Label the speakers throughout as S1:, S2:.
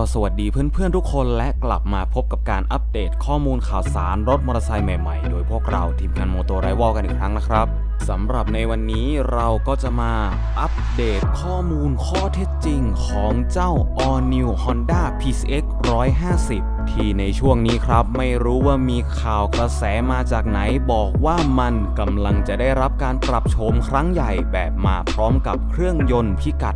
S1: ก็สวัสดีเพื่อนๆทุกคนและกลับมาพบกับการอัปเดตข้อมูลข่าวสารรถมอเตอร์ไซค์ใหม่ๆ โดยพวกเราทีมงานโมโตไรวอลกันอีกครั้งนะครับสำหรับในวันนี้เราก็จะมาอัปเดตข้อมูลข้อเท็จจริงของเจ้า All New Honda PCX 150 ที่ในช่วงนี้ครับไม่รู้ว่ามีข่าวกระแสมาจากไหนบอกว่ามันกำลังจะได้รับการปรับโฉมครั้งใหญ่แบบมาพร้อมกับเครื่องยนต์พิกัด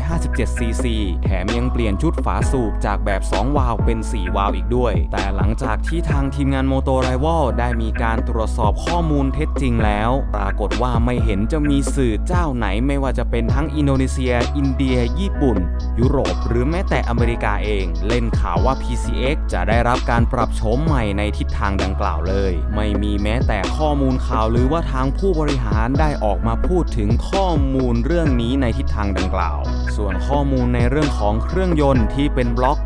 S1: 157cc แถมยังเปลี่ยนชุดฝาสูบจากแบบ 2 วาล์วเป็น 4 วาล์วอีกด้วย แต่หลังจากที่ทางทีมงานโมโตไรวอลได้มีการตรวจสอบข้อมูลเท็จจริงแล้ว ปรากฏว่าไม่เห็นจะมีสื่อเจ้าไหนไม่ว่าจะเป็นทั้งอินโดนีเซีย อินเดีย ญี่ปุ่น ยุโรป หรือแม้แต่อเมริกาเอง เล่นข่าวว่า PCX จะได้รับการปรับโฉมใหม่ในทิศทางดังกล่าวเลย ไม่มีแม้แต่ข้อมูลข่าวหรือว่าทางผู้บริหารได้ออกมาพูดถึงข้อมูลเรื่องนี้ในทิศทางดังกล่าว ส่วนข้อมูลในเรื่องของเครื่องยนต์ที่เป็นบล็อก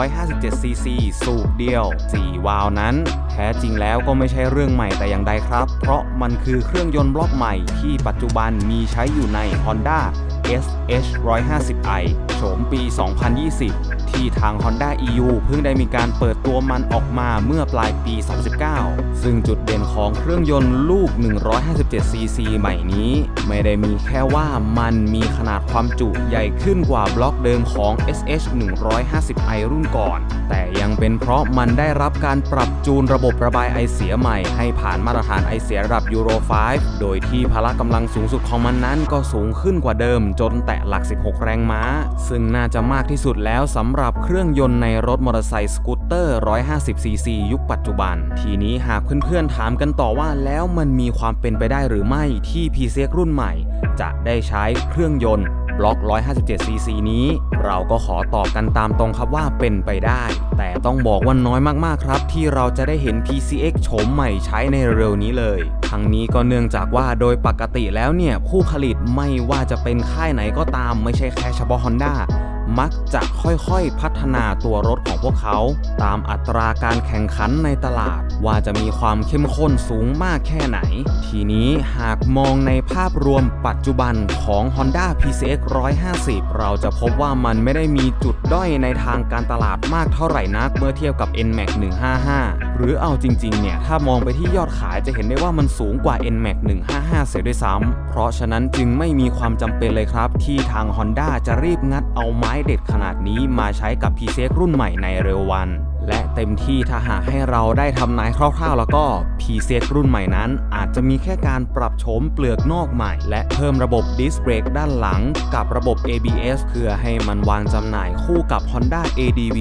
S1: 157cc สูบเดียว 4 วาล์วนั้น แท้จริงแล้วก็ไม่ใช่เรื่องใหม่แต่อย่างใดครับ เพราะมันคือเครื่องยนต์บล็อกใหม่ที่ปัจจุบันมีใช้อยู่ใน Honda SH 150i โฉมปี 2020 ที่ทาง Honda EU เพิ่งได้มีการเปิดตัวมันออกมาเมื่อปลายปี 2019 ซึ่งจุดเด่นของเครื่องยนต์ลูก 157cc ใหม่นี้ ไม่ได้มีแค่ว่ามันมีขนาดความจุใหญ่ขึ้นกว่าบล็อกเดิมของ SH 150i รุ่นก่อน แต่ยังเป็นเพราะมันได้รับการปรับจูนระบบระบายไอเสียใหม่ให้ผ่านมาตรฐานไอเสียระดับยูโร5โดยที่พละกำลังสูงสุดของมันนั้นก็สูงขึ้นกว่าเดิมจนแตะหลัก 16 แรงม้า ซึ่งน่าจะมากที่สุดแล้วสำหรับเครื่องยนต์ในรถมอเตอร์ไซค์สกูตเตอร์ 150cc ยุคปัจจุบัน ทีนี้หากเพื่อนๆถามกันต่อว่าแล้วมันมีความเป็นไปได้หรือไม่ที่ PCX รุ่นใหม่ จะได้ใช้เครื่องยนต์ บล็อก 157cc นี้ เราก็ขอตอบกันตามตรงครับว่าเป็นไปได้ แต่ต้องบอกว่าน้อยมากๆครับ ที่เราจะได้เห็น PCX โฉมใหม่ใช้ในเร็วนี้เลย ทั้งนี้ก็เนื่องจากว่าโดยปกติแล้วเนี่ย ผู้ผลิตไม่ว่าจะเป็นค่ายไหนก็ตามไม่ใช่แค่เฉพาะ Honda มักจะค่อยๆพัฒนาตัวรถของพวกเขา ตามอัตราการแข่งขันในตลาด ว่าจะมีความเข้มข้นสูงมากแค่ไหน ทีนี้หากมองในภาพรวมปัจจุบันของ Honda PCX 150 เราจะพบว่ามันไม่ได้มีจุดด้อยในทางการตลาดมากเท่าไหร่นักเมื่อเทียบกับ NMAX 155 หรือเอาจริงๆเนี่ย ถ้ามองไปที่ยอดขายจะเห็นได้ว่ามันสูงกว่า NMAX 155 เสียด้วยซ้ำ เพราะฉะนั้นจึงไม่มีความจำเป็นเลยครับ ที่ทาง Honda จะรีบงัดเอาไม้เด็ดขนาดนี้มาใช้กับ PCX รุ่นใหม่ในเร็ววัน และเต็มที่ถ้าหากให้เราได้ทำนายคร่าวๆ แล้วก็ PCX รุ่นใหม่นั้น อาจจะมีแค่การปรับโฉมเปลือกนอกใหม่ และเพิ่มระบบดิสเบรกด้านหลัง กับระบบ ABS เพื่อให้มันวางจำหน่ายคู่กับ Honda ADV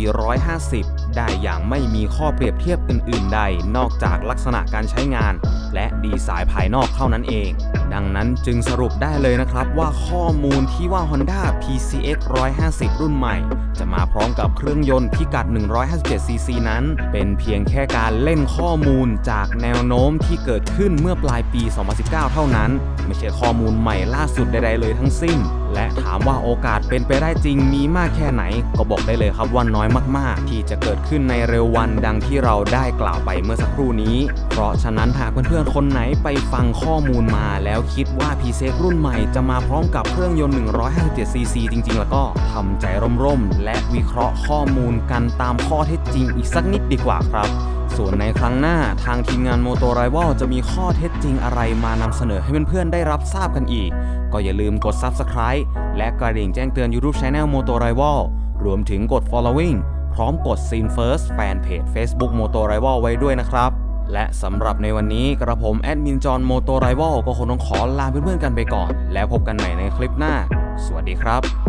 S1: 150 ได้อย่างไม่มีข้อเปรียบเทียบอื่น ๆ ใด นอกจากลักษณะการใช้งาน และดีไซน์ภายนอกเท่านั้นเอง ดังนั้นจึงสรุปได้เลยนะครับว่าข้อมูลที่ว่า Honda PCX 150 รุ่นใหม่ จะมาพร้อมกับเครื่องยนต์พิกัด 157cc นั้น เป็นเพียงแค่การเล่นข้อมูลจากแนวโน้มที่เกิดขึ้นเมื่อปลายปี 2019 เท่านั้น ไม่ใช่ข้อมูลใหม่ล่าสุดใดๆเลยทั้งสิ้น และถามว่าโอกาสเป็นไปได้จริงมีมากแค่ไหน ก็บอกได้เลยครับว่าน้อยมากๆ ที่จะเกิดขึ้นในเร็ววันดังที่เราได้กล่าวไปเมื่อสักครู่นี้ เพราะฉะนั้นหากเพื่อนๆคนไหนไปฟังข้อมูลมาแล้วคิดว่า p c x รุ่นใหม่จะมาพร้อมกับเครื่องยนต์ 157cc จริง ๆ แล้วก็ทำใจร่มๆ และวิเคราะห์ข้อมูลกันตามข้อเท็จจริงอีกสักนิดดีกว่าครับ ส่วนในครั้งหน้าทางทีมงานโมโตไรว a ลจะมีข้อเท็จจริงอะไรมานำเสนอให้เพื่อนๆได้รับทราบกันอีก ก็อย่าลืมกด Subscribe และกระดิ่งแจ้งเตือน YouTube Channel โมโตไรว a ลรวมถึงกด Following พร้อมกด Scene First แฟนเพจ Facebook โมโตไรว a ลไว้ด้วยนะครับ และสำหรับในวันนี้กระผมแอดมินจอห์นโมโตไรวอลก็คงต้องขอลาเพื่อนๆกันไปก่อน แล้วพบกันใหม่ในคลิปหน้า สวัสดีครับ